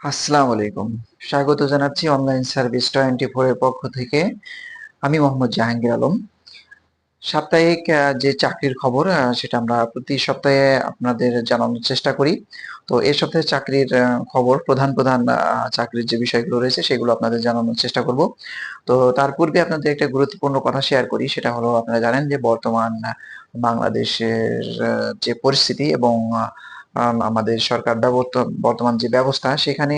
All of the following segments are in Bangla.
আসসালামু আলাইকুম। স্বাগত জানাচ্ছি অনলাইন সার্ভিস টোয়েন্টি ফোর এর পক্ষ থেকে। আমি মোহাম্মদ জাহাঙ্গীর আলম। সাপ্তাহিক যে চাকরির খবর সেটা আমরা প্রতি সপ্তাহে আপনাদের জানানোর চেষ্টা করি। তো এই সপ্তাহে চাকরির খবর, প্রধান প্রধান চাকরির যে বিষয়গুলো রয়েছে, সেগুলো আপনাদের জানানোর চেষ্টা করব। তো তার পূর্বে আপনাদের একটা গুরুত্বপূর্ণ কথা শেয়ার করি, সেটা হলো আপনারা জানেন যে বর্তমান বাংলাদেশের যে পরিস্থিতি এবং আমাদের সরকার বর্তমান যে ব্যবস্থা, সেখানে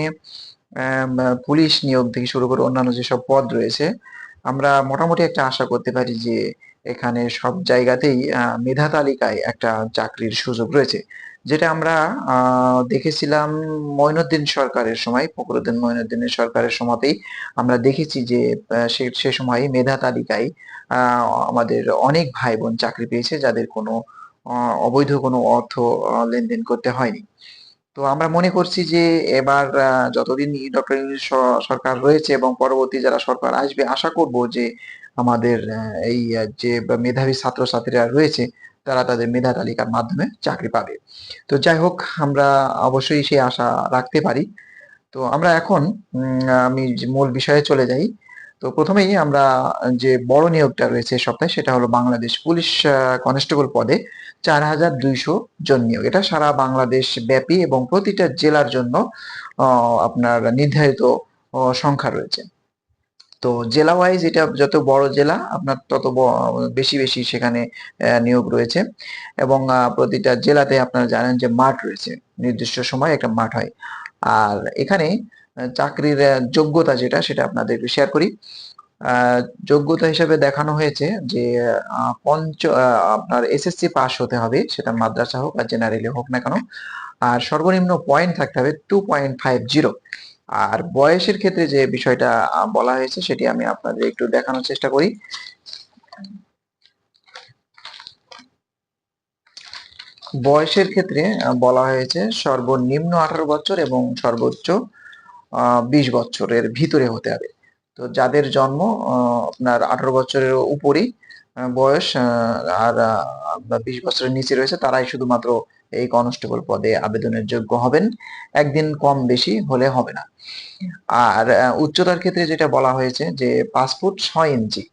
পুলিশ নিয়োগ থেকে শুরু করে অন্যান্য যেসব পদ রয়েছে, আমরা মোটামুটি একটা আশা করতে পারি যে, এখানে সব জায়গাতেই মেধা তালিকায় একটা চাকরির সুযোগ রয়েছে। যেটা আমরা দেখেছিলাম মঈনুদ্দিন সরকারের সময়, ফখরুদ্দিন মঈনুদ্দিনের সরকারের সময়তেই আমরা দেখেছি যে সে সময় মেধা তালিকায় আমাদের অনেক ভাই বোন চাকরি পেয়েছে, যাদের কোনো অবৈধ কোনো অর্থ লেনদেন করতে হয়নি। তো আমরা মনে করছি যে এবার যতদিন ডক্টর ইউনূস সরকার রয়েছে এবং পরবর্তী যারা সরকার আসবে, আশা করব যে আমাদের এই যে মেধাবী ছাত্রছাত্রীরা রয়েছে, তারা তাদের মেধা তালিকার মাধ্যমে চাকরি পাবে। তো যাই হোক, আমরা অবশ্যই সেই আশা রাখতে পারি। তো আমরা এখন আমি মূল বিষয়ে চলে যাই। তো প্রথমেই আমরা যে বড় নিয়োগটা রয়েছে সপ্তাহে, সেটা হলো বাংলাদেশ পুলিশ কনস্টেবল পদে চার হাজার দুইশো জন নিয়োগ। এটা সারা বাংলাদেশ ব্যাপী এবং প্রতিটা জেলার জন্য আপনার নির্ধারিত সংখ্যা রয়েছে। তো জেলা ওয়াইজ এটা যত বড় জেলা, আপনার তত বেশি বেশি সেখানে নিয়োগ রয়েছে। এবং প্রতিটা জেলাতে আপনারা জানেন যে মাঠ রয়েছে। নির্দিষ্ট সময় একটা মাঠ হয়। আর এখানে চাকরির যোগ্যতা যেটা, সেটা আপনাদেরকে শেয়ার করি। যোগ্যতা হিসেবে দেখানো হয়েছে যে পঞ্চ আপনার এসএসসি পাস হতে হবে, সেটা মাদ্রাসা হোক আর জেনারেলি হোক না কেন। আর সর্বনিম্ন পয়েন্ট থাকতে হবে টু পয়েন্ট ফাইভ জিরো আর বয়সের ক্ষেত্রে যে বিষয়টা বলা হয়েছে, সেটি আমি আপনাদের একটু দেখানোর চেষ্টা করি। বয়সের ক্ষেত্রে বলা হয়েছে সর্বনিম্ন আঠারো বছর এবং সর্বোচ্চ বিশ বছরের ভিতরে হতে হবে। তো যাদের জন্ম আপনার আঠারো বছরের উপরই বয়স আর বিশ বছরের নিচে রয়েছে, তারাই শুধুমাত্র এই কনস্টেবল পদে আবেদনের যোগ্য হবেন। একদিন কম বেশি হলে হবে না। আর উচ্চতার ক্ষেত্রে যেটা বলা হয়েছে যে ফুট ছয় ইঞ্চি।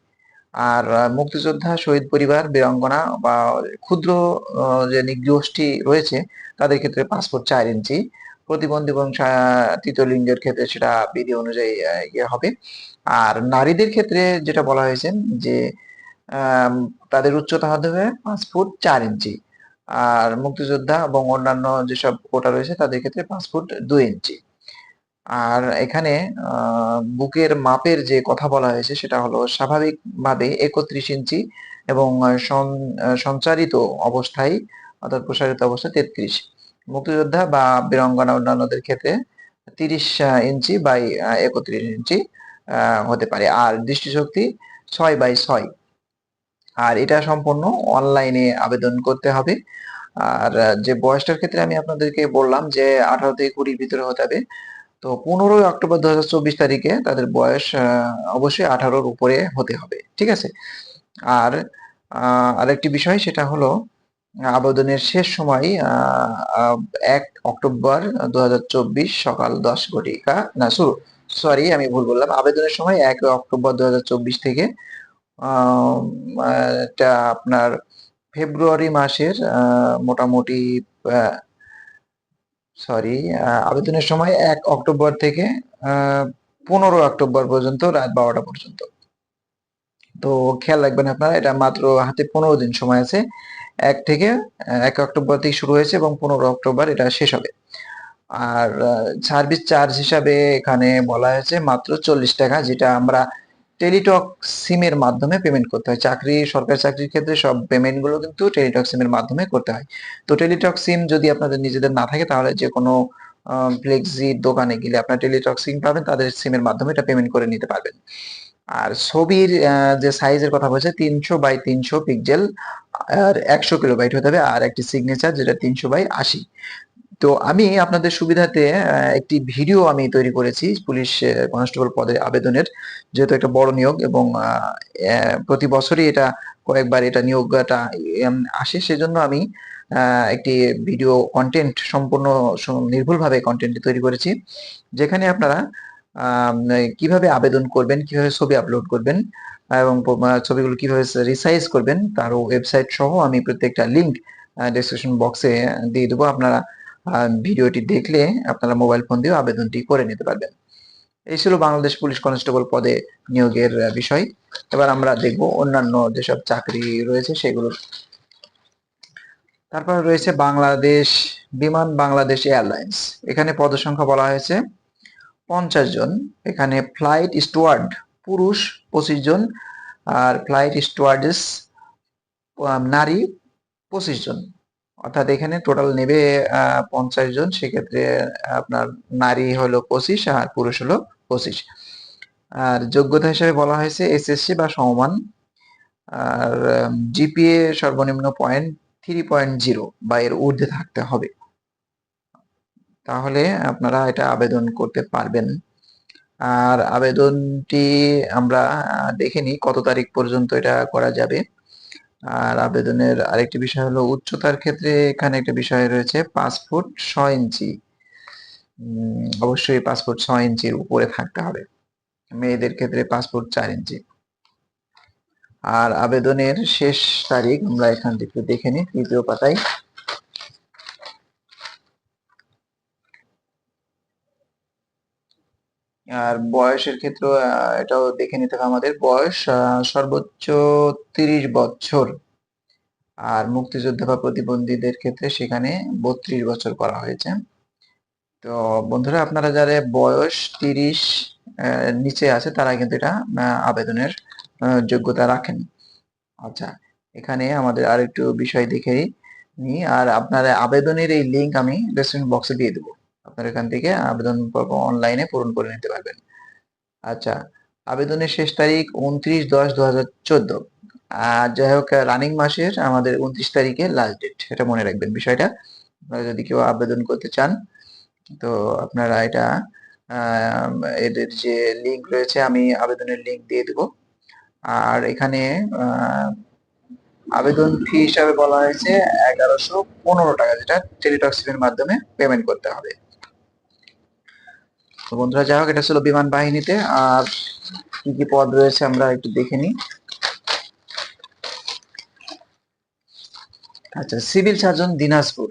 আর মুক্তিযোদ্ধা, শহীদ পরিবার, বীরাঙ্গনা বা ক্ষুদ্র যে নিগোষ্ঠী রয়েছে, তাদের ক্ষেত্রে ফুট চার ইঞ্চি। প্রতিবন্ধী এবং তৃতীয় ক্ষেত্রে সেটা বিধি অনুযায়ী ইয়ে হবে। আর নারীদের ক্ষেত্রে যেটা বলা হয়েছে যে তাদের উচ্চতা হতে হবে পাঁচ ফুট চার ইঞ্চি। আর মুক্তিযোদ্ধা এবং অন্যান্য যেসব কোটা রয়েছে তাদের ক্ষেত্রে পাঁচ ফুট দুই ইঞ্চি। আর এখানে বুকের মাপের যে কথা বলা হয়েছে সেটা হলো স্বাভাবিকভাবে একত্রিশ ইঞ্চি এবং সঞ্চারিত অবস্থায় অর্থাৎ প্রসারিত অবস্থায় তেত্রিশ। মুক্তিযোদ্ধা বা বীরাঙ্গনা অন্যান্যদের ক্ষেত্রে তিরিশ ইঞ্চি বাই একত্রিশ ইঞ্চি হতে পারে। আর দৃষ্টিশক্তি ছয় বাই ছয়। আর এটা সম্পূর্ণ অনলাইনে আবেদন করতে হবে। আর যে বয়সটার ক্ষেত্রে আমি আপনাদেরকে বললাম যে আঠারো থেকে কুড়ির ভিতরে হতে হবে, তো পনেরোই অক্টোবর দু হাজার চব্বিশ তারিখে তাদের বয়স অবশ্যই আঠারোর উপরে হতে হবে। ঠিক আছে? আর আরেকটি বিষয় সেটা হলো আবেদনের শেষ সময় এক অক্টোবর দু সকাল দশ ঘটিকা, না, শুরু সরি আমি ভুল বললাম, আবেদনের সময় এক অক্টোবর দু থেকে আপনার ফেব্রুয়ারি মাসের মোটামুটি সরি আবেদনের সময় এক অক্টোবর থেকে পনেরো অক্টোবর পর্যন্ত, রাত বারোটা পর্যন্ত। তো খেয়াল রাখবেন আপনারা, এটা মাত্র হাতে পনেরো দিন সময় আছে। এক থেকে এক অক্টোবর থেকে শুরু হয়েছে এবং পনেরো অক্টোবর এটা শেষ হবে। আর সার্ভিস চার্জ হিসাবে এখানে বলা হয়েছে মাত্র চল্লিশ টাকা, যেটা আমরা টেলিটক সিমের মাধ্যমে পেমেন্ট করতে হয়। চাকরি, সরকারি চাকরির ক্ষেত্রে সব পেমেন্টগুলো কিন্তু টেলিটক সিমের মাধ্যমে করতে হয়। তো টেলিটক সিম যদি আপনাদের নিজেদের না থাকে, তাহলে যে কোনো ফ্লেক্সি দোকানে গেলে আপনার টেলিটক সিম পাবেন, তাদের সিমের মাধ্যমে এটা পেমেন্ট করে নিতে পারবেন। আর ছবির যে সাইজের কথা বলছে, তিনশো বাই তিনশো পিক্সেল আর একশো কিলোবাইট হতে হবে, আর একটি সিগনেচার যেটা তিনশো বাই আশি। তো আমি আপনাদের সুবিধাতে একটি ভিডিও আমি তৈরি করেছি পুলিশ কনস্টেবল পদে আবেদনের, যেহেতু একটা বড় নিয়োগ এবং প্রতি বছরই এটা কয়েকবার এটা নিয়োগটা আসে। সেজন্য আমি একটি ভিডিও কন্টেন্ট সম্পূর্ণ নির্ভুলভাবে কন্টেন্ট তৈরি করেছি। যেখানে আপনারা কীভাবে আবেদন করবেন, কীভাবে ছবি আপলোড করবেন, এবং ছবিগুলো কীভাবে রিসাইজ করবেন তার ওয়েবসাইট সহ আমি প্রত্যেকটা লিংক ডেসক্রিপশন বক্সে দিয়ে দেবো। আপনারা ভিডিওটি দেখলে আপনারা মোবাইল ফোন দিয়েও আবেদনটি করে নিতে পারবেন। এই ছিল বাংলাদেশ পুলিশ কনস্টেবল পদে নিয়োগের বিষয়। এবার আমরা দেখব অন্যান্য যেসব চাকরি রয়েছে সেগুলো। তারপর রয়েছে বাংলাদেশ বিমান বাংলাদেশ এয়ারলাইন্স। এখানে পদসংখ্যা বলা হয়েছে। পঞ্চাশ জন, এখানে ফ্লাইট স্টুয়ার্ড পুরুষ পঁচিশ জন, আর ফ্লাইট স্টুয়ার্ডেস নারী পঁচিশ জন। অর্থাৎ এখানে টোটাল নেবে পঞ্চাশ জন, সেক্ষেত্রে আপনার নারী হলো পঁচিশ আর পুরুষ হলো পঁচিশ। আর যোগ্যতা হিসেবে বলা হয়েছে এসএসসি বা সমমান। আর জিপিএ সর্বনিম্ন পয়েন্ট থ্রি পয়েন্ট জিরো বা এর ঊর্ধ্বে থাকতে হবে। তাহলে আপনারা এটা আবেদন করতে পারবেন। আর আবেদনটি আমরা দেখে নিই কত তারিখ পর্যন্ত এটা করা যাবে। আর আবেদনের আরেকটি বিষয় হলো উচ্চতার ক্ষেত্রে এখানে একটা বিষয় রয়েছে পাঁচ ফুট ছয় ইঞ্চি। অবশ্যই পাঁচ ফুট ছয় ইঞ্চির উপরে থাকতে হবে। মেয়েদের ক্ষেত্রে ফুট চার ইঞ্চি। আর আবেদনের শেষ তারিখ আমরা এখান থেকে দেখে নিই, তৃতীয় পাতায়। আর বয়সের ক্ষেত্রে এটাও দেখে নিতে হবে আমাদের। বয়স সর্বোচ্চ তিরিশ বছর। আর মুক্তিযোদ্ধা বা প্রতিবন্ধীদের ক্ষেত্রে সেখানে বত্রিশ বছর করা হয়েছে। তো বন্ধুরা, আপনারা যারা বয়স তিরিশ নিচে আছে, তারা কিন্তু এটা আবেদনের যোগ্যতা রাখেন। আচ্ছা এখানে আমাদের আরেকটু বিষয় দেখে নিই। আর আপনার আবেদনের এই লিংক আমি ডেসক্রিপশন বক্সে দিয়ে দেবো। আপনারা এখান থেকে আবেদন পর্ব অনলাইনে পূরণ করে নিতে পারবেন। আচ্ছা আবেদনের শেষ তারিখ উনত্রিশ দশ দু হাজার চোদ্দ। আর যাই হোক রানিং মাসের আমাদের উনত্রিশ তারিখে লাস্ট ডেট এটা মনে রাখবেন বিষয়টা। আপনারা যদি কেউ আবেদন করতে চান, তো আপনারা এটা এদের যে লিঙ্ক রয়েছে, আমি আবেদনের লিঙ্ক দিয়ে দেবো। আর এখানে আবেদন ফি হিসাবে বলা হয়েছে এগারোশো পনেরো টাকা, যেটা টেলিটক্সিপের মাধ্যমে পেমেন্ট করতে হবে। তো বন্ধুরা, যাই হোক, এটা ছিল বিমান বাহিনীতে। আর কি কি পদ রয়েছে আমরা একটু দেখে নিই। আচ্ছা সিভিল সার্জন দিনাজপুর।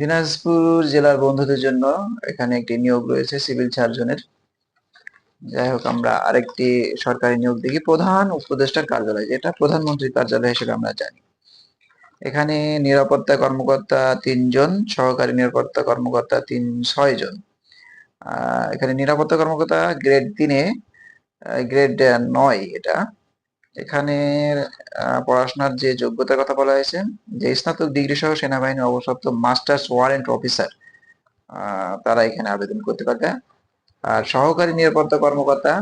দিনাজপুর জেলার বন্ধুদের জন্য এখানে একটি নিয়োগ রয়েছে সিভিল সার্জনের। যাই হোক, আমরা আরেকটি সরকারি নিয়োগ দেখি। প্রধান উপদেষ্টার কার্যালয়, যেটা প্রধানমন্ত্রীর কার্যালয় হিসেবে আমরা জানি। এখানে নিরাপত্তা কর্মকর্তা তিনজন, সহকারী নিরাপত্তা কর্মকর্তা তিন, ছয় জন। এখানে নিরাপত্তা কর্মকর্তা গ্রেড তিনে গ্রেড নয় এটা। এখানে পড়াশোনার যে যোগ্যতার কথা বলা হয়েছে, যে স্নাতক ডিগ্রি সহ সেনাবাহিনী অবসপ্ত মাস্টার্স ওয়ারেন্ট অফিসার তারা এখানে আবেদন করতে পারবে। আর সহকারী নিরাপত্তা কর্মকর্তা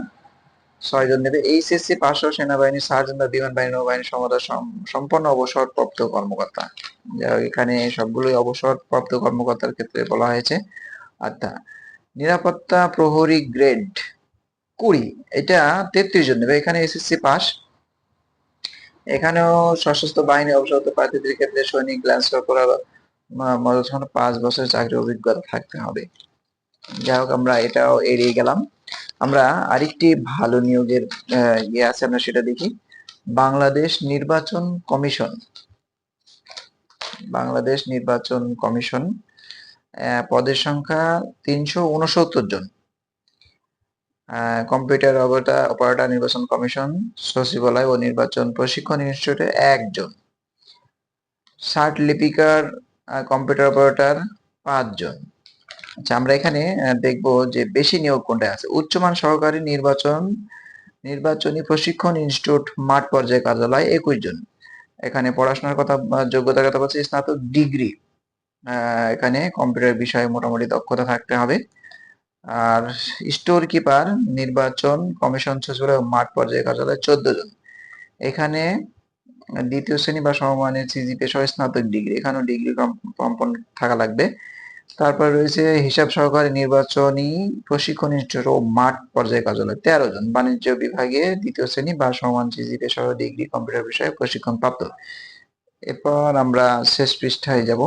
ছয়জন নেবে। এইচএসসি পাশ সেনাবাহিনী, সার্জন বা বিমান বাহিনী, নৌবাহিনী সমুদায় সম্পন্ন অবসরপ্রাপ্ত কর্মকর্তা। এখানে সবগুলোই অবসরপ্রাপ্ত কর্মকর্তার ক্ষেত্রে বলা হয়েছে। আচ্ছা নিরাপত্তা প্রহরী গ্রেড কুড়ি। এটা তেত্রিশ জন নেবে। এখানে এসএসসি পাস। এখানেও সশস্ত্র বাহিনী অবসরপ্রাপ্ত প্রার্থীদের ক্ষেত্রে সৈনিক মধ্যে পাঁচ বছর চাকরির অভিজ্ঞতা থাকতে হবে। যাই হোক, আমরা এটাও এড়িয়ে গেলাম। আমরা আরেকটি ভালো নিয়োগের ইয়ে আছে, আমরা সেটা দেখি। বাংলাদেশ নির্বাচন কমিশন। বাংলাদেশ নির্বাচন কমিশন পদের সংখ্যা তিনশো উনসত্তর জন। কম্পিউটার অপারেটর, নির্বাচন কমিশন, সচিবালয় ও নির্বাচন প্রশিক্ষণ ইনস্টিটিউটে একজন। ষাট লিপিকার কম্পিউটার, অপারেটর পাঁচজন। আচ্ছা আমরা এখানে দেখব যে বেশি নিয়োগ কোনটা আছে। উচ্চমান সহকারী নির্বাচন, নির্বাচনী প্রশিক্ষণ ইনস্টিটিউট, মাঠ পর্যায়ে কার্যালয় একুশ জন। এখানে পড়াশোনার কথা যোগ্যতার কথা বলছি, স্নাতক ডিগ্রি। এখানে কম্পিউটার বিষয়ে মোটামুটি দক্ষতা থাকতে হবে। আর স্টোর কিপার নির্বাচন কমিশন সচিবালয় মাঠ পর্যায়ে কার্যালয় চোদ্দ জন। এখানে দ্বিতীয় শ্রেণি বা সমমানের সিজিপি সহ স্নাতক ডিগ্রি এখানেও ডিগ্রি কম্পন থাকা লাগবে। তারপর রয়েছে হিসাব সহকারী নির্বাচনী প্রশিক্ষণ ইনস্টিটিউট ও মাঠ পর্যায়ে কার্যালয়, তেরো জন। বাণিজ্য বিভাগে দ্বিতীয় শ্রেণি বা সমান সিজিপি সহ ডিগ্রি কম্পিউটার বিষয়ে প্রশিক্ষণ প্রাপ্ত। এরপর আমরা শেষ পৃষ্ঠায় যাব।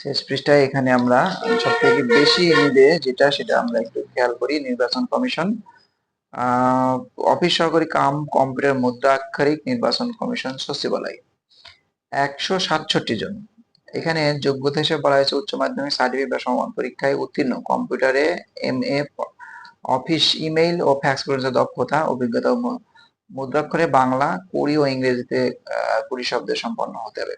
শেষ পৃষ্ঠায় এখানে আমরা সব থেকে বেশি নিবে যেটা, সেটা আমরা একটু খেয়াল করি, নির্বাচন কমিশন। অফিস সহকারী কাম, কম্পিউটার মুদ্রাক্ষরিক নির্বাচন কমিশন, সচিবালয়। একশো সাতষট্টি জন। এখানে যোগ্যতা হিসেবে বলা হয়েছে উচ্চ মাধ্যমিক সার্টিফিকেট বা সমান পরীক্ষায় উত্তীর্ণ। কম্পিউটারে এম এ অফিস ইমেইল ও ফ্যাক্স পর্যন্ত দক্ষতা, অভিজ্ঞতা মুদ্রাক্ষরে বাংলা, কুড়ি ও ইংরেজিতে কুড়ি শব্দে সম্পন্ন হতে হবে।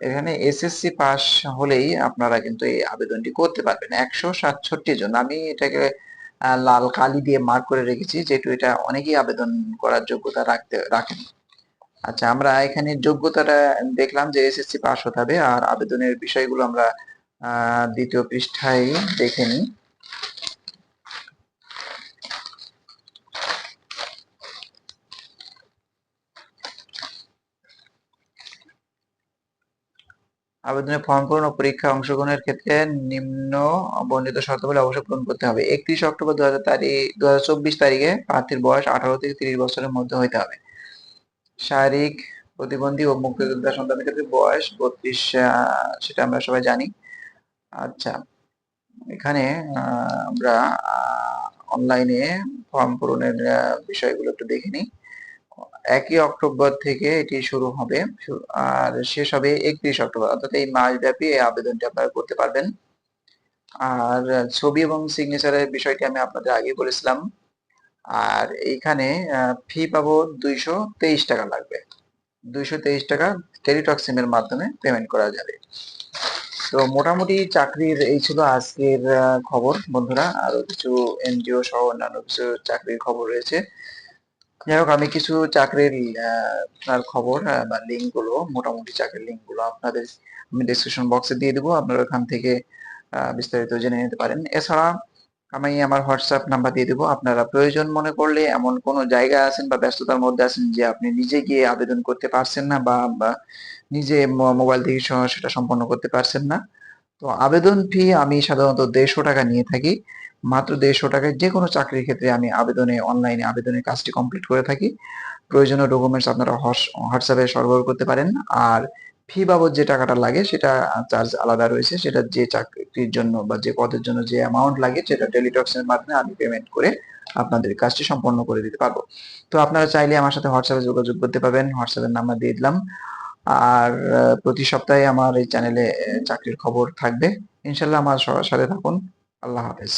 এখানে এসএসসি পাস হলেই আপনারা কিন্তু এই আবেদনটি করতে পারবেন। একশো সাতষট্টি জন। আমি এটাকে লাল কালি দিয়ে মার্ক করে রেখেছি, যেহেতু এটা অনেকেই আবেদন করার যোগ্যতা রাখতে, রাখেন। আচ্ছা আমরা এখানে যোগ্যতাটা দেখলাম যে এসএসসি পাস হতে হবে, আর আবেদনের বিষয়গুলো আমরা দ্বিতীয় পৃষ্ঠায় দেখে নিই। আবেদনের ফর্ম পূরণ ও পরীক্ষা অংশগ্রহণের ক্ষেত্রে নিম্ন বর্ণিত শর্তাবলী অবশ্যই পূরণ করতে হবে। একত্রিশ অক্টোবর দু হাজার তারিখ দু হাজার চব্বিশ তারিখে প্রার্থীর বয়স আঠারো থেকে তিরিশ বছরের মধ্যে হইতে হবে। শারীরিক প্রতিবন্ধী ও মুক্তিযোদ্ধা সন্তানের ক্ষেত্রে বয়স বত্রিশ সেটা আমরা সবাই জানি। আচ্ছা এখানে আমরা অনলাইনে ফর্ম পূরণের বিষয়গুলো একটু দেখে নিই। একই অক্টোবর থেকে এটি শুরু হবে। আর শেষ হবে একত্রিশ অক্টোবর, অর্থাৎ এই মাস ব্যাপী এই আবেদনটি আপনারা করতে পারবেন। আর ছবি এবং সিগনেচারের বিষয়টি আমি আপনাদের আগে বলেছিলাম। আর এইখানে ফি পাবো দুইশো তেইশ টাকা লাগবে। দুইশো তেইশ টাকা টেলিটক সিমের মাধ্যমে পেমেন্ট করা যাবে। তো মোটামুটি চাকরির, এই ছিল আজকের খবর বন্ধুরা। আরও কিছু এনজিও সহ অন্যান্য কিছু চাকরির খবর রয়েছে। যাই হোক আমি কিছু চাকরির আপনার খবর বা লিঙ্কগুলো মোটামুটি চাকরির লিঙ্কগুলো আপনাদের আমি ডিসক্রিপশন বক্সে দিয়ে দেবো। আপনারা ওখান থেকে বিস্তারিত জেনে নিতে পারেন। এছাড়া আমি আমার হোয়াটসঅ্যাপ নাম্বার দিয়ে দেবো। আপনারা প্রয়োজন মনে করলে এমন কোনো জায়গা আছেন বা ব্যস্ততার মধ্যে আছেন যে আপনি নিজে গিয়ে আবেদন করতে পারছেন না বা নিজে মোবাইল থেকে সেটা সম্পন্ন করতে পারছেন না। তো আবেদন ফি আমি সাধারণত দেড়শো টাকা নিয়ে থাকি। মাত্র দেড়শো টাকায় যে কোনো চাকরির ক্ষেত্রে আমি আবেদনে অনলাইনে আবেদনের কাজটি কমপ্লিট করে থাকি। প্রয়োজনীয় ডকুমেন্টস আপনারা হোয়াটসঅ্যাপে সরবরাহ করতে পারেন। আর ফি বাবদ যে টাকাটা লাগে, সেটা চার্জ আলাদা রয়েছে। সেটা যে চাকরির জন্য বা যে পদের জন্য যে অ্যামাউন্ট লাগে, সেটা টেলিটক্সের মাধ্যমে আমি পেমেন্ট করে আপনাদের কাজটি সম্পন্ন করে দিতে পারব। তো আপনারা চাইলে আমার সাথে হোয়াটসঅ্যাপে যোগাযোগ করতে পারবেন। হোয়াটসঅ্যাপের নাম্বার দিয়ে দিলাম। আর প্রতি সপ্তাহে আমার এই চ্যানেলে চাকরির খবর থাকবে। ইনশাল্লাহ আমার সাথে থাকুন। আল্লাহ হাফেজ।